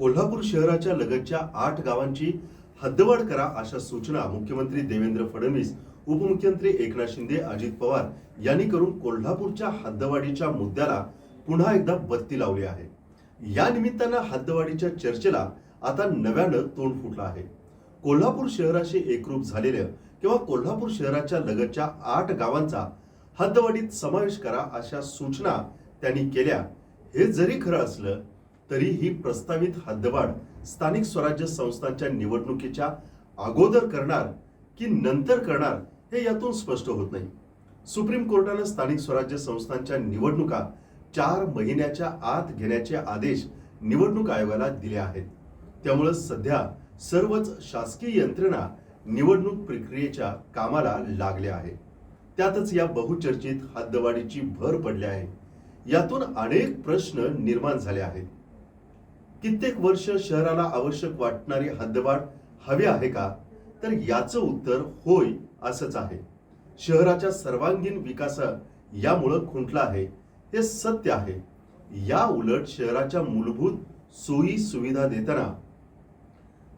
कोल्हापूर शहराच्या लगतच्या आठ गावांची हद्दवाढ करा अशा सूचना मुख्यमंत्री देवेंद्र फडणवीस उपमुख्यमंत्री एकनाथ शिंदे अजित पवार यांनी करून कोल्हापूरच्या हद्दवाढीच्या मुद्द्याला पुन्हा एकदा बत्ती लावली आहे. या निमित्तानं हद्दवाढीच्या चर्चेला आता नव्यानं तोंड फुटलं आहे. कोल्हापूर शहराशी एकरूप झालेल्या किंवा कोल्हापूर शहराच्या लगतच्या आठ गावांचा हद्दवाढीत समावेश करा अशा सूचना त्यांनी केल्या. हे जरी खरं असलं तरी ही प्रस्तावित हद्दवाढ स्थानिक स्वराज्य संस्थांच्या निवडणुकीच्या अगोदर करणार की नंतर करणार हे यातून स्पष्ट होत नाही. सुप्रीम कोर्टानं स्थानिक स्वराज्य संस्थांच्या निवडणुका चार महिन्याच्या आत घेण्याचे आदेश निवडणूक आयोगाला दिले आहेत. त्यामुळे सध्या सर्वच शासकीय यंत्रणा निवडणूक प्रक्रियेच्या कामाला लागल्या आहे त्यातच या बहुचर्चित हद्दवाढीची भर पडली आहे. यातून अनेक प्रश्न निर्माण झाले आहेत. कित्येक वर्ष शहराला आवश्यक वाटणारी हद्दवाढ हवी आहे का? तर याचं उत्तर होय असंच आहे. शहराच्या सर्वांगीण विकास यामुळं खुंटला आहे. हे सत्य आहे. या उलट शहराच्या मूलभूत सोयी सुविधा देताना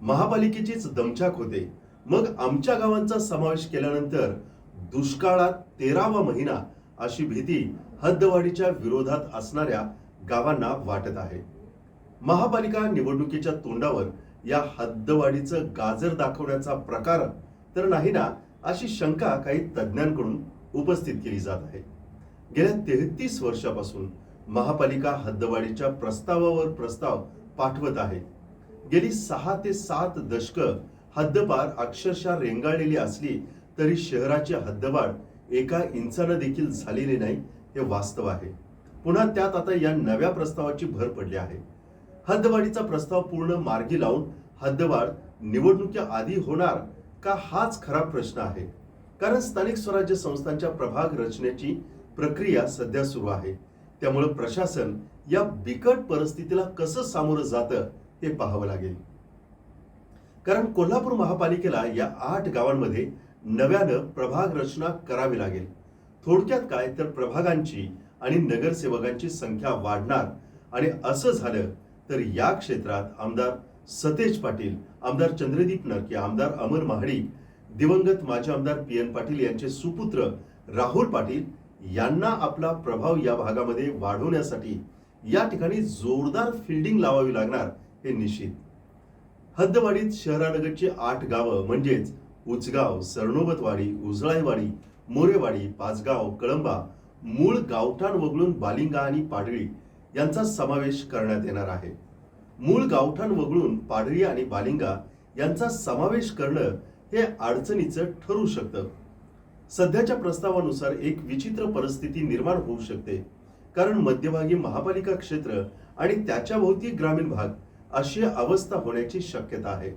महापालिकेचीच दमछाक होते. मग आमच्या गावांचा समावेश केल्यानंतर दुष्काळात तेरावा महिना अशी भीती हद्दवाढीच्या विरोधात असणाऱ्या गावांना वाटत आहे. महापालिका निवडणुकीच्या तोंडावर या हद्दवाढीचं गाजर दाखवण्याचा प्रकार तर नाही ना अशी शंका काही तज्ज्ञांकडून उपस्थित केली जात आहे. गेल्या तेहतीस वर्षापासून महापालिका हद्दवाढीच्या प्रस्तावावर प्रस्ताव पाठवत आहे. गेली सहा ते सात दशक हद्दपार अक्षरशः रेंगाळलेली असली तरी शहराची हद्दवाढ एका इंचानं देखील झालेली नाही हे वास्तव आहे. पुन्हा त्यात आता या नव्या प्रस्तावाची भर पडली आहे. हद्दवाढीचा प्रस्ताव पूर्ण मार्गी लावून हद्दवाढ निवडणुकीच्या आधी होणार का हाच खरा प्रश्न आहे. कारण स्थानिक स्वराज्य संस्थांच्या प्रभाग रचनेची प्रक्रिया सध्या सुरू आहे. त्यामुळे प्रशासन या बिकट परिस्थितीला कसं सामोरं जातं हे पाहावं लागेल. कारण कोल्हापूर महापालिकेला या आठ गावांमध्ये नव्यानं प्रभाग रचना करावी लागेल. थोडक्यात काय तर प्रभागांची आणि नगरसेवकांची संख्या वाढणार आणि असं झालं तर या क्षेत्रात आमदार सतेज पाटील आमदार चंद्रदीप नरके आमदार अमर महाडिक दिवंगत माजी आमदार पी एन पाटील यांचे सुपुत्र राहुल पाटील यांना आपला प्रभाव या भागामध्ये वाढवण्यासाठी या ठिकाणी जोरदार फिल्डिंग लावावी लागणार हे निश्चित. हद्दवाडीत शहरालगतची आठ गावं म्हणजेच उचगाव सरनोबतवाडी उजळाईवाडी मोरेवाडी पाचगाव कळंबा मूळ गावठाण वगळून बालिंगा आणि पाडळी यांचा समावेश करण्यात येणार आहे. मूळ गावठाण वगळून पाडळी आणि बालिंगा यांचा समावेश करणं हे अडचणीचं ठरू शकतं. सध्याच्या प्रस्तावानुसार एक विचित्र परिस्थिती निर्माण होऊ शकते. कारण मध्यभागी महापालिका क्षेत्र आणि त्याच्या भोवती ग्रामीण भाग अशी अवस्था होण्याची शक्यता आहे.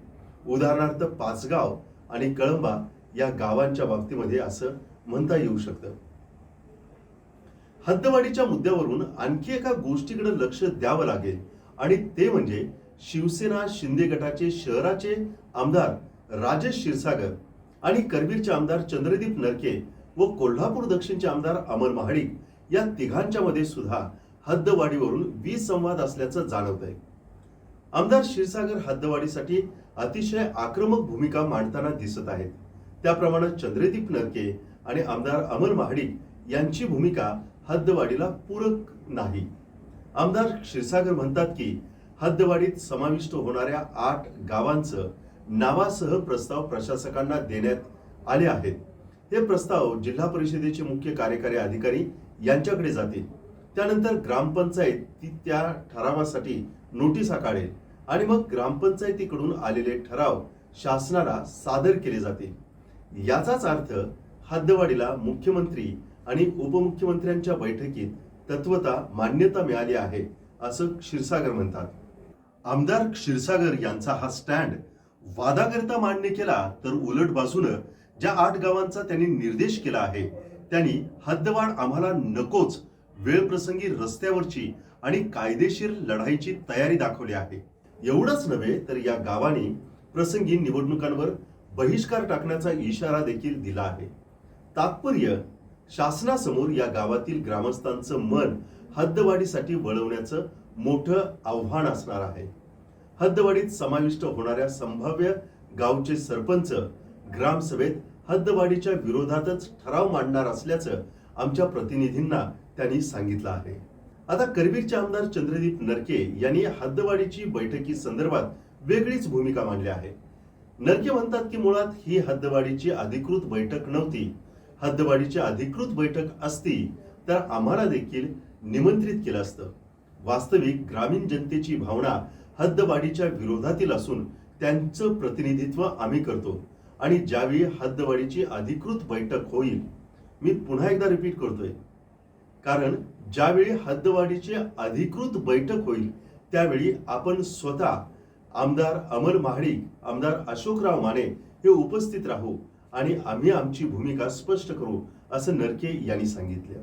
उदाहरणार्थ पाचगाव आणि कळंबा या गावांच्या बाबतीमध्ये असं म्हणता येऊ शकतं. हद्दवाढीच्या मुद्द्यावरून आणखी एका गोष्टीकडे लक्ष द्यावं लागेल. आणि ते म्हणजे शिवसेना शिंदे गटाचे शहराचे आमदार राजेश क्षीरसागर आणि करवीरचे आमदार चंद्रदीप नरके व कोल्हापूर दक्षिणचे आमदार अमर महाडिक या तिघांच्या मध्ये सुद्धा हद्दवाढीवरून विसंवाद असल्याचं जाणवत आहे आमदार क्षीरसागर हद्दवाढीसाठी अतिशय आक्रमक भूमिका मांडताना दिसत आहेत. त्याप्रमाणे चंद्रदीप नरके आणि आमदार अमर महाडिक यांची भूमिका हद्दवाढीला पूरक नाही. आमदार क्षीरसागर म्हणतात की हद्दवाढीत समाविष्ट होणाऱ्या आठ गावांचं नावासह प्रस्ताव प्रशासकांना देण्यात आले आहेत. हे प्रस्ताव जिल्हा परिषदेचे मुख्य कार्यकारी अधिकारी यांच्याकडे जातील. त्यानंतर ग्रामपंचायत ती त्या ठरावासाठी नोटीस काढेल आणि मग ग्रामपंचायतीकडून आलेले ठराव शासनाला सादर केले जातील. याचाच अर्थ हद्दवाढीला मुख्यमंत्री आणि उपमुख्यमंत्र्यांच्या बैठकीत तत्वता मान्यता मिळाली आहे असं क्षीरसागर म्हणतात. आमदार क्षीरसागर यांचा हा स्टँड वादाकरिता मान्य केला तर उलट बाजूनं ज्या आठ गावांचा त्यांनी निर्देश केला आहे त्यांनी हद्दवाढ आम्हाला नकोच वेळप्रसंगी रस्त्यावरची आणि कायदेशीर लढाईची तयारी दाखवली आहे. एवढंच नव्हे तर या गावांनी प्रसंगी निवडणुकांवर बहिष्कार टाकण्याचा इशारा देखील दिला आहे. तात्पर्य शासनासमोर या गावातील ग्रामस्थांचं मन हद्दवाढीसाठी वळवण्याचं मोठं आव्हान असणार आहे. हद्दवाढीत समाविष्ट होणाऱ्या संभाव्य गावचे सरपंच ग्रामसभेत हद्दवाढीच्या विरोधातच ठराव मांडणार असल्याचं आमच्या प्रतिनिधींना त्यांनी सांगितलं आहे. आता करवीरचे आमदार चंद्रदीप नरके यांनी हद्दवाढीची बैठकी संदर्भात वेगळीच भूमिका मांडली आहे. नरके म्हणतात की मुळात ही हद्दवाढीची अधिकृत बैठक नव्हती हद्दवाढीची अधिकृत बैठक असती तर आम्हाला देखील निमंत्रित केलं असतं. वास्तविक ग्रामीण जनतेची भावना हद्दवाढीच्या विरोधातील असून त्यांचं प्रतिनिधित्व आम्ही करतो आणि ज्यावेळी हद्दवाढीची अधिकृत बैठक होईल मी पुन्हा एकदा रिपीट करतोय. कारण ज्यावेळी हद्दवाढीची अधिकृत बैठक होईल त्यावेळी आपण स्वतः आमदार अमर महाडिक आमदार अशोकराव माने हे उपस्थित राहू आणि आम्ही आमची भूमिका स्पष्ट करू असं नरके यांनी सांगितलं.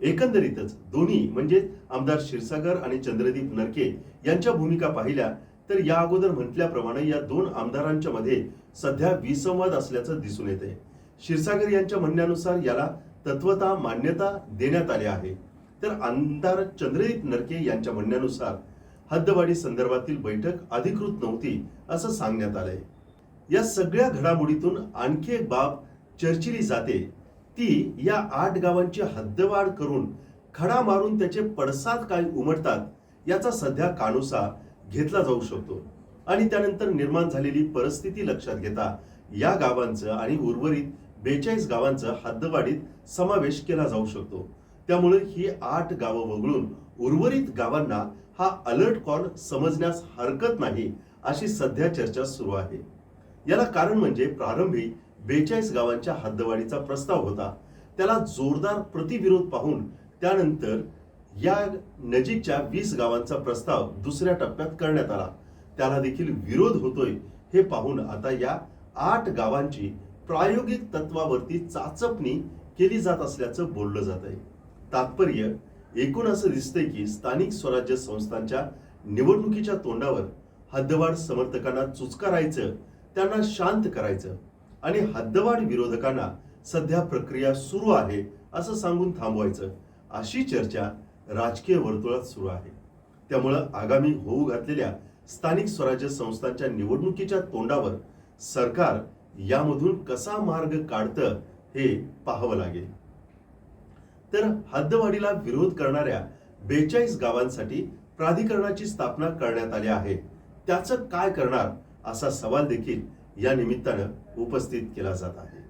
एकंदरीतच दोन्ही म्हणजे आमदार क्षीरसागर आणि चंद्रदीप नरके यांच्या भूमिका पाहिल्या तर या अगोदर म्हटल्याप्रमाणे या दोन आमदारांच्या मध्ये सध्या विसंवाद असल्याचं दिसून येते क्षीरसागर यांच्या म्हणण्यानुसार याला तत्वता मान्यता देण्यात आली आहे. तर आमदार चंद्रदीप नरके यांच्या म्हणण्यानुसार हद्दवाढी संदर्भातील बैठक अधिकृत नव्हती असं सांगण्यात आलंय. या सगळ्या घडामोडीतून आणखी एक बाब चर्चिली जाते. ती या आठ गावांची हद्दवाढ करून खडा मारून त्याचे पडसाद काय उमटतात याचा सध्या कानुसा घेतला जाऊ शकतो. आणि त्यानंतर निर्माण झालेली परिस्थिती लक्षात घेता या गावांचं आणि उर्वरित बेचाळीस गावांचं हद्दवाढीत समावेश केला जाऊ शकतो. त्यामुळे ही आठ गावं वगळून उर्वरित गावांना हा अलर्ट कॉल समजण्यास हरकत नाही अशी सध्या चर्चा सुरू आहे. याला कारण म्हणजे प्रारंभी बेचाळीस गावांच्या हद्दवाढीचा प्रस्ताव होता. त्याला जोरदार प्रतिविरोध पाहून त्यानंतर या नजीकच्या वीस गावांचा प्रस्ताव दुसऱ्या टप्प्यात करण्यात आला. त्याला देखील विरोध होतोय हे पाहून आता या आठ गावांची प्रायोगिक तत्वावरती चाचपणी केली जात असल्याचं बोललं जात आहे. तात्पर्य एकूण असं दिसतंय की स्थानिक स्वराज्य संस्थांच्या निवडणुकीच्या तोंडावर हद्दवाढ समर्थकांना चुचकारायचं त्यांना शांत करायचं. आणि हद्दवाढ विरोधकांना सध्या प्रक्रिया सुरू आहे असं सांगून थांबवायचं. अशी चर्चा राजकीय वर्तुळात सुरू आहे. त्यामुळं आगामी होऊ घातलेल्या स्थानिक स्वराज्य संस्थांच्या निवडणुकीच्या तोंडावर सरकार यामधून कसा मार्ग काढतं हे पाहावं लागेल. तर हद्दवाढीला विरोध करणाऱ्या बेचाळीस गावांसाठी प्राधिकरणाची स्थापना करण्यात आली आहे. त्याचं काय करणार असा सवाल देखील या निमित्तानं उपस्थित केला जात आहे.